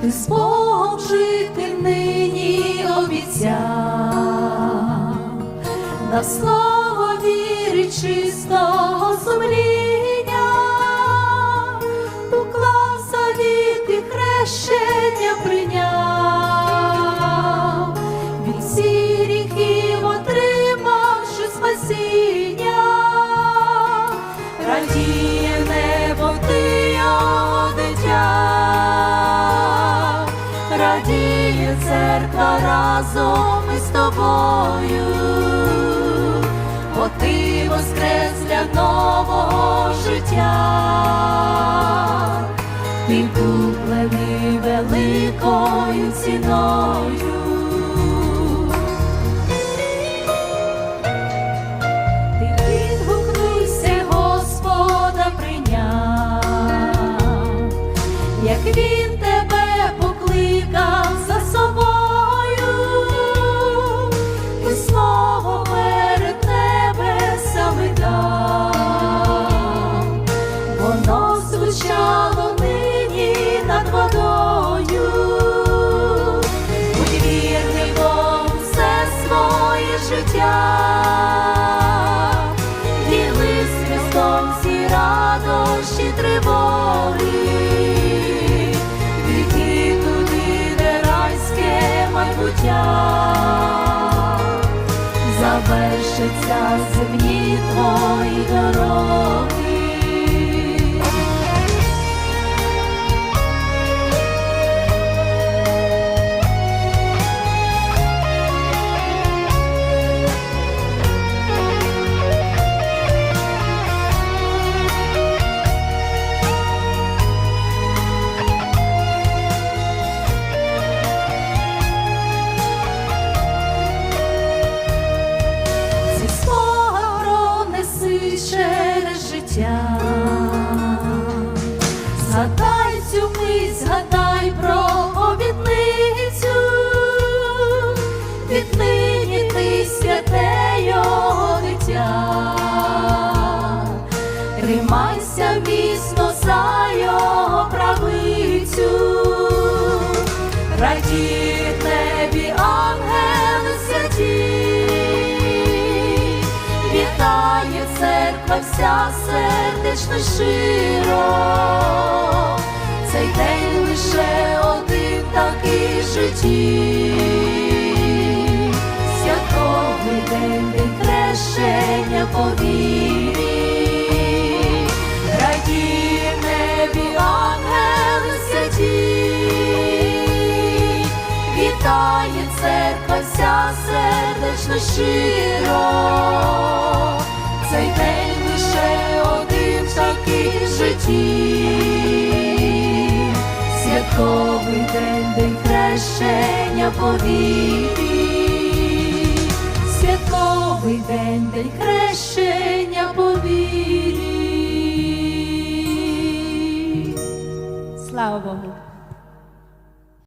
ти свого жити нині обіцяв, на слово віри чистого землі. Разом із тобою, бо ти воскрес для нового життя, ти куплений великою ціною. Життя. Діли з радощі тривоги, Іди туди, де райське майбуття, завершиться земні твої дороги. Життя. Згадай цю мить, згадай про обітницю, віднині ти святе його дитя, тримайся міцно за його правицю, радіє церква вся сердечно щиро, цей день лише один такий в житті, святковий день, день хрещення по вірі, вітає церква вся сердечно щиро, цей день лише один такий в житті, святковий день, день хрещення повірі, святковий день, день хрещення повірі. Слава Богу.